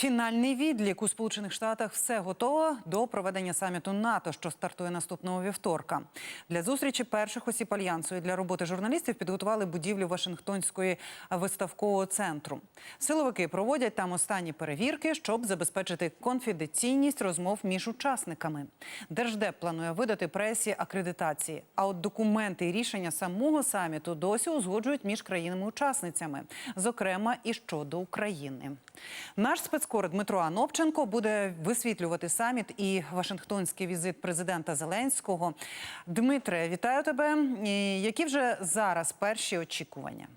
Фінальний відлік у Сполучених Штатах все готово до проведення саміту НАТО, що стартує наступного вівторка. Для зустрічі перших осіб альянсу і для роботи журналістів підготували будівлю Вашингтонської виставкового центру. Силовики проводять там останні перевірки, щоб забезпечити конфіденційність розмов між учасниками. Держдеп планує видати пресі акредитації. А от документи і рішення самого саміту досі узгоджують між країнами-учасницями, зокрема і щодо України. Наш спецкор Дмитро Анопченко буде висвітлювати саміт і Вашингтонський візит президента Зеленського. Дмитре, вітаю тебе. Які вже зараз перші очікування?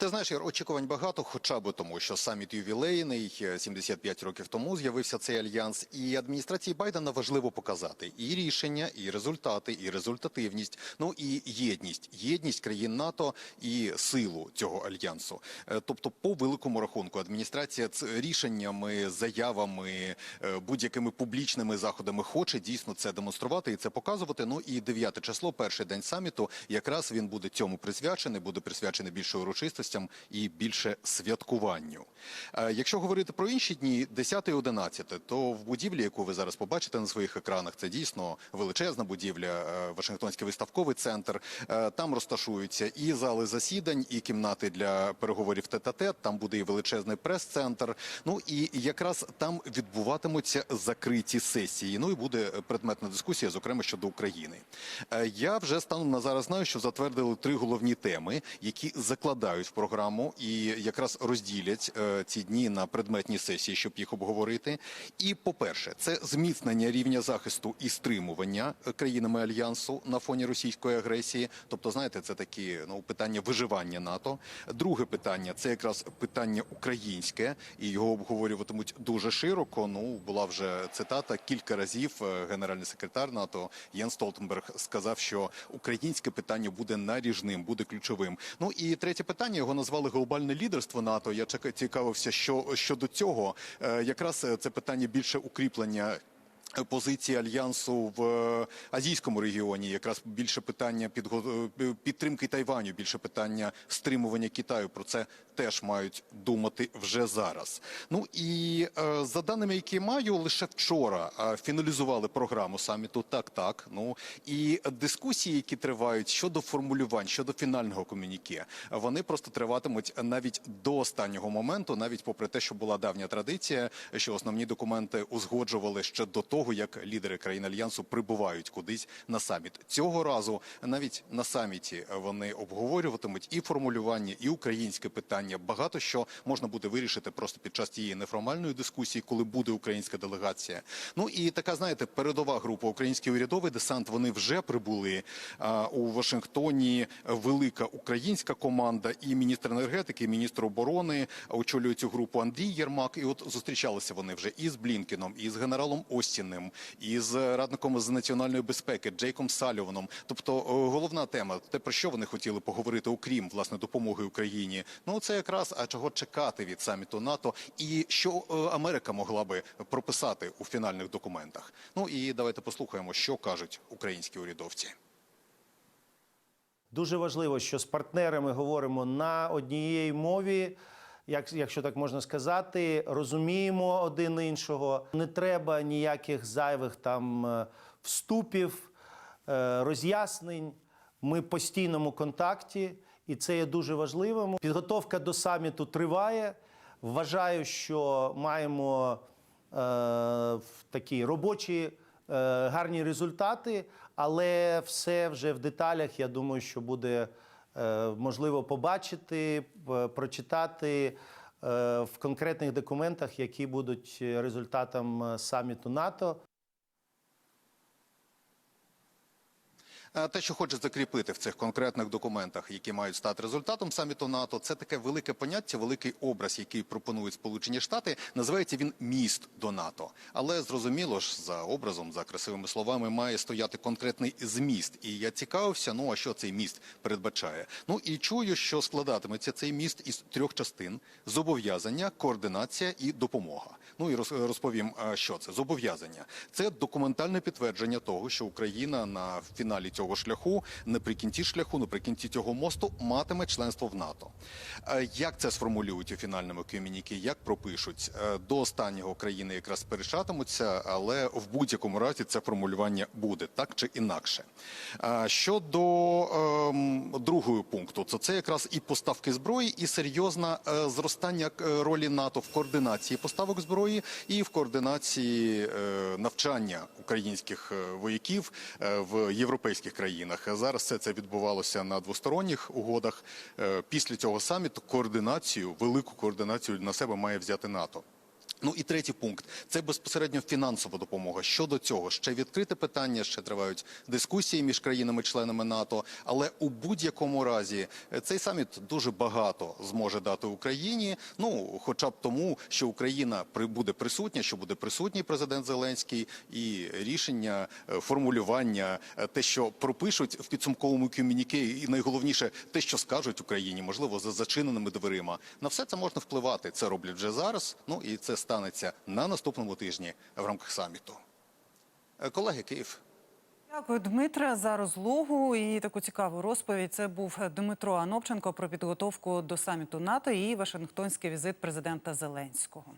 Ти знаєш, Ір, очікувань багато, хоча б тому, що саміт ювілейний е, 75 років тому з'явився цей альянс, і адміністрації Байдена важливо показати і рішення, і результати, і результативність, ну і єдність, єдність країн НАТО і силу цього альянсу. Е, Тобто, по великому рахунку, адміністрація ц- рішеннями, заявами, е, будь-якими публічними заходами хоче дійсно це демонструвати і це показувати. Ну і 9 число, перший день саміту, якраз він буде цьому присвячений, буде присвячений більше урочистостям і більше святкуванню. Е, Якщо говорити про інші дні, 10 і 11, то в будівлі, яку ви зараз побачите на своїх екранах, це дійсно величезна будівля, е, Вашингтонський виставковий центр. Е, Там розташуються і зали засідань, і кімнати для переговорів тет-а-тет. Там буде і величезний прес-центр. Ну і якраз там відбуватимуться закриті сесії. Ну і буде предметна дискусія, зокрема щодо України. Я вже станом на зараз знаю, що затвердили три головні теми, які закладають в програму і якраз розділять е, ці дні на предметні сесії, щоб їх обговорити. І по-перше, це зміцнення рівня захисту і стримування е, країнами альянсу на фоні російської агресії. Тобто, знаєте, це такі ну питання виживання НАТО. Друге питання це якраз питання українське, і його обговорюватимуть дуже широко. Ну була вже цитата кілька разів. е, Генеральний секретар НАТО Єн Столтенберг сказав, що українське питання буде наріжним, буде ключовим. Ну і третє питання його назвали глобальне лідерство НАТО. Я цікавився, що щодо цього е, якраз е, це питання більше укріплення. Позиції альянсу в е, азійському регіоні, якраз більше питання підго- е, підтримки Тайваню, більше питання стримування Китаю. Про це теж мають думати вже зараз. Ну і е, за даними, які маю, лише вчора фіналізували програму саміту. Так, так. Ну і дискусії, які тривають щодо формулювань, щодо фінального комюніке, вони просто триватимуть навіть до останнього моменту, навіть попри те, що була давня традиція, що основні документи узгоджували ще до того, як лідери країн альянсу прибувають кудись на саміт. Цього разу навіть на саміті вони обговорюватимуть і формулювання, і українське питання. Багато що можна буде вирішити просто під час тієї неформальної дискусії, коли буде українська делегація. Ну і така, знаєте, передова група український урядовий десант. Вони вже прибули у Вашингтоні. Велика українська команда, і міністр енергетики, і міністр оборони очолює цю групу Андрій Єрмак. І от зустрічалися вони вже і з Блінкеном, і з генералом Остіним, і з радником з національної безпеки Джейком Саліваном. Тобто е, головна тема, те про що вони хотіли поговорити, окрім власне допомоги Україні. Ну це якраз а чого чекати від саміту НАТО, і що е, Америка могла би прописати у фінальних документах. Ну і давайте послухаємо, що кажуть українські урядовці. Дуже важливо, що з партнерами говоримо на однієї мові, як, якщо так можна сказати, розуміємо один іншого. Не треба ніяких зайвих там е, вступів, е, роз'яснень. Ми в постійному контакті, і це є дуже важливим. Підготовка до саміту триває. Вважаю, що маємо е, такі робочі е, гарні результати, але все вже в деталях. Я думаю, що буде можливо побачити, прочитати е, в конкретних документах, які будуть результатом е, саміту НАТО. Те, що хоче закріпити в цих конкретних документах, які мають стати результатом саміту НАТО, це таке велике поняття, великий образ, який пропонують Сполучені Штати. Називається він міст до НАТО. Але зрозуміло ж, за образом, за красивими словами, має стояти конкретний зміст. І я цікавився, ну а що цей міст передбачає? Ну і чую, що складатиметься цей міст із трьох частин: зобов'язання, координація і допомога. Ну і роз- розповім, е, що це зобов'язання. Це документальне підтвердження того, що Україна на фіналі цього шляху, наприкінці шляху, наприкінці цього мосту, матиме членство в НАТО. Е, Як це сформулюють у фінальному комюнікі, як пропишуть Е, до останнього країни якраз сперечатимуться, але в будь-якому разі це формулювання буде так чи інакше. Е, Щодо ем, другого пункту, то це якраз і поставки зброї, і серйозне зростання ролі НАТО в координації поставок зброї і в координації навчання українських вояків в європейських країнах. Зараз все це відбувалося на двосторонніх угодах. Е, Після цього саміту координацію, велику координацію на себе має взяти НАТО. Ну і третій пункт це безпосередньо фінансова допомога. Щодо цього ще відкрите питання, ще тривають дискусії між країнами-членами НАТО. Але у будь-якому разі е, цей саміт дуже багато зможе дати Україні. Ну, хоча б тому, що Україна буде присутня, що буде присутній президент Зеленський, і рішення, е, формулювання, е, те, що пропишуть в підсумковому комюніке, і найголовніше те, що скажуть Україні, можливо, за зачиненими дверима. На все це можна впливати. Це роблять вже зараз. Ну і це станеться на наступному тижні в рамках саміту. Е, Колеги, Київ. Дякую, Дмитре, за розлогу і таку цікаву розповідь. Це був Дмитро Анопченко про підготовку до саміту НАТО і Вашингтонський візит президента Зеленського.